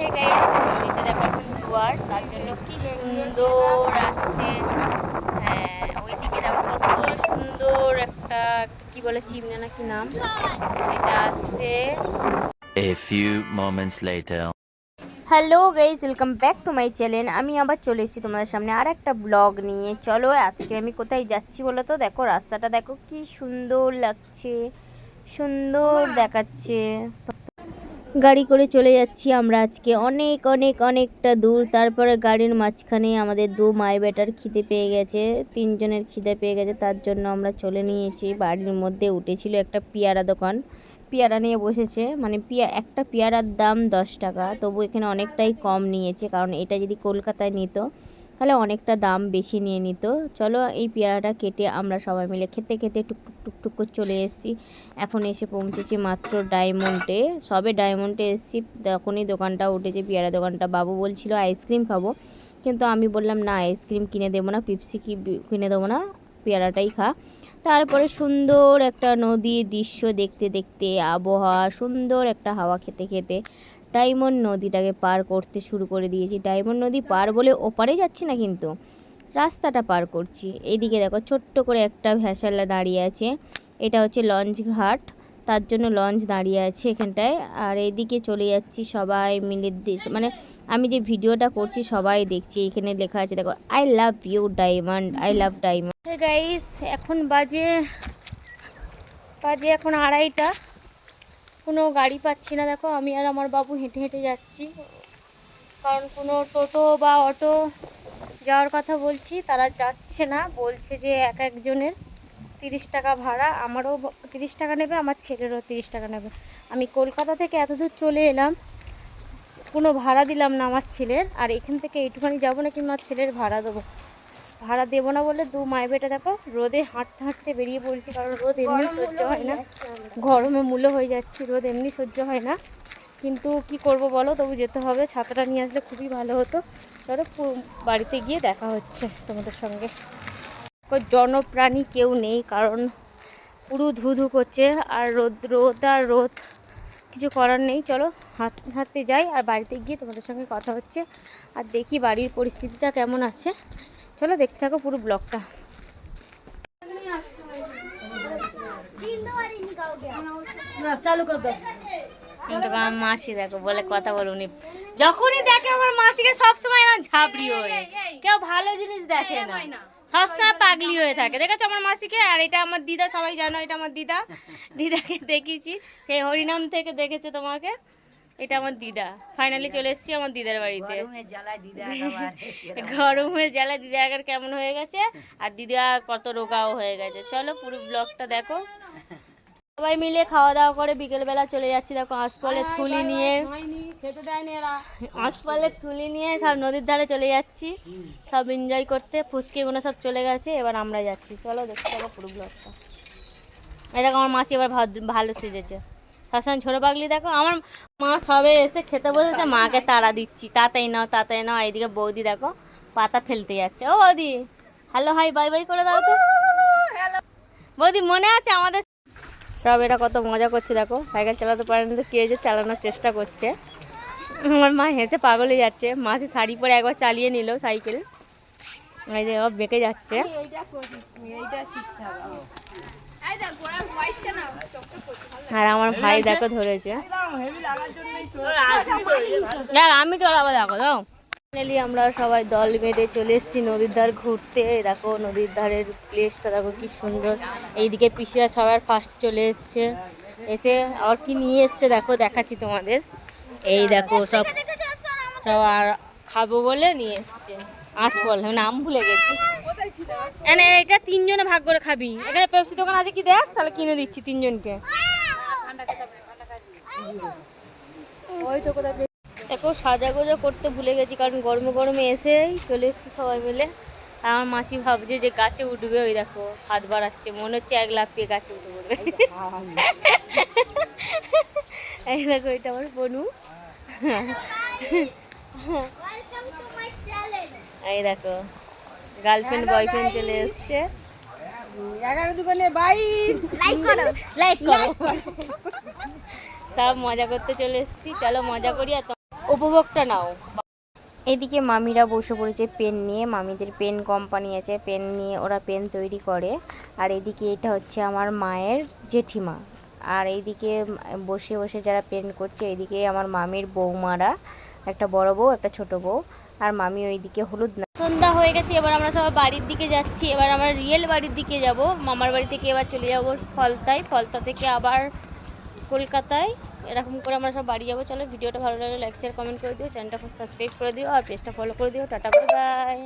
Hey guys এটা দেখো এখন জোয়ার তার জন্য কি সুন্দর আসছে। হ্যাঁ ওইদিকে দেখো কত সুন্দর একটা কি বলে চিমনা না কি নাম? সেটা আসছে। A few moments later. Hello guys welcome back to my channel আমি আবার চলে এসেছি তোমাদের সামনে আর একটা ব্লগ নিয়ে। চলো আজকে আমি কোথায় যাচ্ছি বলো তো? দেখো রাস্তাটা দেখো কি সুন্দর লাগছে সুন্দর দেখাচ্ছে। গাড়ি করে চলে যাচ্ছি আমরা আজকে। অনেক অনেক, অনেকটা দূর। তারপরে গাড়ির মাঝখানে আমাদের দু মাই বেটার খিদে পেয়ে গেছে। তিনজনের খিদে পেয়ে গেছে, তার জন্য আমরা চলে নিয়েছি। বাড়ির মধ্যে উঠেছিল একটা পেয়ারা দোকান। পেয়ারা নিয়ে বসেছে। মানে পিয়া, একটা পেয়ারার দাম দশ টাকা। তবু এখানে অনেকটাই কম নিয়েছে, কারণ এটা যদি কলকাতায় নিত তাহলে অনেকটা দাম বেশি নিয়ে নিত। চলো এই পেয়ারাটা কেটে আমরা সবাই মিলে খেতে খেতে টুকটুক টুকটুক করে চলে এসেছি। এখন এসে পৌঁছেছি মাত্র ডায়মন্ডে। সবে ডায়মন্ডে এসেছি। তখনই দোকানটা উঠেছে, পেয়ারা দোকানটা। বাবু বলছিল, আইসক্রিম খাব। কিন্তু আমি বললাম, না, আইসক্রিম কিনে দেবো না, পিপসি কি কিনে দেবো না, পেয়ারাটাই খা। তারপরে সুন্দর একটা নদীর দৃশ্য দেখতে দেখতে, আবহাওয়া সুন্দর একটা হাওয়া খেতে খেতে ডায়মন্ড নদীটাকে পার করতে শুরু করে দিয়েছি। ডায়মন্ড নদী পার বলে ওপারে যাচ্ছি না কিন্তু, রাস্তাটা পার করছি। এইদিকে দেখো ছোট্ট করে একটা ভ্যাসালা দাঁড়িয়ে আছে, এটা হচ্ছে লঞ্চ ঘাট, তার জন্য লঞ্চ দাঁড়িয়ে আছে এখানটায়। আর এইদিকে চলে যাচ্ছি সবাই মিলে মানে আমি যে ভিডিওটা করছি সবাই দেখছি, এখানে লেখা আছে দেখো I love you diamond I love diamond guys এখন বাজে বাজে এখন আড়াইটা। কোনো গাড়ি পাচ্ছি না, দেখো, আমি আর আমার বাবু হেঁটে হেঁটে যাচ্ছি। কারণ কোনো টোটো বা অটো যাওয়ার কথা বলছি, তারা যাচ্ছে না। বলছে যে এক একজনের তিরিশ টাকা ভাড়া, আমারও তিরিশ টাকা নেবে, আমার ছেলেরও তিরিশ টাকা নেবে। আমি কলকাতা থেকে এত দূর চলে এলাম, কোনো ভাড়া দিলাম না আমার ছেলের। আর এখান থেকে এইটুখানি যাব না কি আমার ছেলের ভাড়া দেবো? ভাড়া দেবো না বলে দু মাই বেটা দেখো রোদে হাঁটতে হাঁটতে বেরিয়ে পড়েছি কারণ রোদ এমনি সহ্য হয় না। গরমে মূল্য হয়ে যাচ্ছি রোদ এমনি সহ্য হয় না। কিন্তু কি করব বলো তবু যেতে হবে ছাতাটা নিয়ে আসলে খুবই ভালো হতো। চলো বাড়িতে গিয়ে দেখা হচ্ছে তোমাদের সঙ্গে। জনপ্রাণী কেউ নেই কারণ পুরো ধু ধু করছে আর রোদ রোদ আর রোদ কিছু করার নেই। চলো হাঁটতে হাঁটতে যাই আর বাড়িতে গিয়ে তোমাদের সঙ্গে কথা হচ্ছে। আর দেখি বাড়ির পরিস্থিতিটা কেমন আছে। চলো দেখতে থাকো পুরো ব্লগটা। চালু কর কিন্তু আমার মাসি দেখো বলে কথা বলো উনি যখনই দেখে আমার মাসিকে সবসময় না ঝাপড়ি হয়ে কেউ ভালো জিনিস দেখে না। সবসময় পাগলি হয়ে থাকে। দেখেছ আমার মাসিকে? আর এটা আমার দিদা সবাই জানো এটা আমার দিদা। দিদাকে দেখিয়েছি সেই হরিনাম থেকে দেখেছে তোমাকে। এটা আমার দিদা। ফাইনালি চলে এসেছি আমার দিদার বাড়িতে। গরম হয়ে জ্বালা দিদা আগে কেমন হয়ে গেছে? আর দিদা কত রোগাও হয়ে গেছে। চলো পুরো ব্লগটা দেখো। সবাই মিলে খাওয়া দাওয়া করে বিকেলবেলা চলে যাচ্ছি দেখো আঁশফলের থুলি নিয়ে। আঁশফলের থুলি নিয়ে সব নদীর ধারে চলে যাচ্ছি। সব এনজয় করতে ফুচকেগুলো সব চলে গেছে এবার আমরা যাচ্ছি। চলো দেখতে থাকো পুরো ব্লগটা এটা আমার মাসি এবার ভালো সেজেছে। সবসময় ছোটো পাগলি দেখো, আমার মা সবে এসে খেতে বসেছে, মাকে তাড়া দিচ্ছি তাড়াতাড়ি নাও তাড়াতাড়ি নাও, এইদিকে বৌদি দেখো পাতা ফেলতে যাচ্ছে। ও বৌদি হ্যালো হাই বাই বাই করে দাও তো। বৌদি, মনে আছে আমাদের? সব এরা কত মজা করছে দেখো, সাইকেল চালাতে পারে না তো, কে যে চালানোর চেষ্টা করছে। আমার মা হেসে পাগল যাচ্ছে, মাসি শাড়ি পরে একবার চালিয়ে নিল সাইকেল। এই যে বেঁকে যাচ্ছে। আর আমার ভাই দেখো ধরেছে দেখ আমি চলাবো দেখো দাও ফাইনালি আমরা সবাই দল বেঁধে চলে এসেছি নদীর ধার ঘুরতে এই দেখো নদীর ধারের প্লেসটা দেখো কি সুন্দর এইদিকে পিসিরা সবার ফার্স্ট চলে এসছে এসে আর কি নিয়ে এসছে দেখো দেখাচ্ছি তোমাদের এই দেখো সব সব আর খাব বলে নিয়ে এসছে আঁশফল নাম ভুলে গেছি এনে এটা তিনজনে ভাগ করে খাবি। এখানে পেপসি দোকান আছে কি দেখ? তাহলে কিনে দিচ্ছি তিনজনকে। দেখো সাজাগোজা করতে ভুলে গেছি কারণ গরমে গরমে এসেই চলে এসেছি সবাই মিলে। আমার মাসি ভাবছে যে গাছে উঠবে ওই দেখো হাত বাড়াচ্ছে। মনে হচ্ছে এক লাখ পেয়ে গাছে উঠে পড়বে। এই দেখো এটা আমার বনু। এই দেখো গার্লফ্রেন্ড বয়ফ্রেন্ড চলে এসছে। এগারো দোকানে বাইশ। লাইক করো সব মজা করতে চলে এসেছি। চলো মজা করি আর উপভোগটা নাও। এদিকে মামিরা বসে পড়েছে পেন নিয়ে। মামিদের পেন কোম্পানি আছে। পেন নিয়ে ওরা পেন তৈরি করে। আর এদিকে এটা হচ্ছে আমার মায়ের জেঠিমা। আর এইদিকে বসে বসে যারা পেন করছে এদিকে আমার মামির বৌমারা। একটা বড় বউ একটা ছোট বউ। আর মামি ওইদিকে হলুদ না সন্ধ্যা হয়ে গেছে, এবার আমরা সবাই বাড়ির দিকে যাচ্ছি। এবার আমরা রিয়েল বাড়ির দিকে যাব। মামার বাড়ি থেকে এবার চলে যাব ফলতায়। ফলতা থেকে আবার কলকাতায়। এরকম করে আমরা সব বাড়ি যাব। চলো, ভিডিওটা ভালো লাগলে লাইক শেয়ার কমেন্ট করে দিও। চ্যানেলটা সাবস্ক্রাইব করে দিও। আর পেজটা ফলো করে দিও। Tata bye bye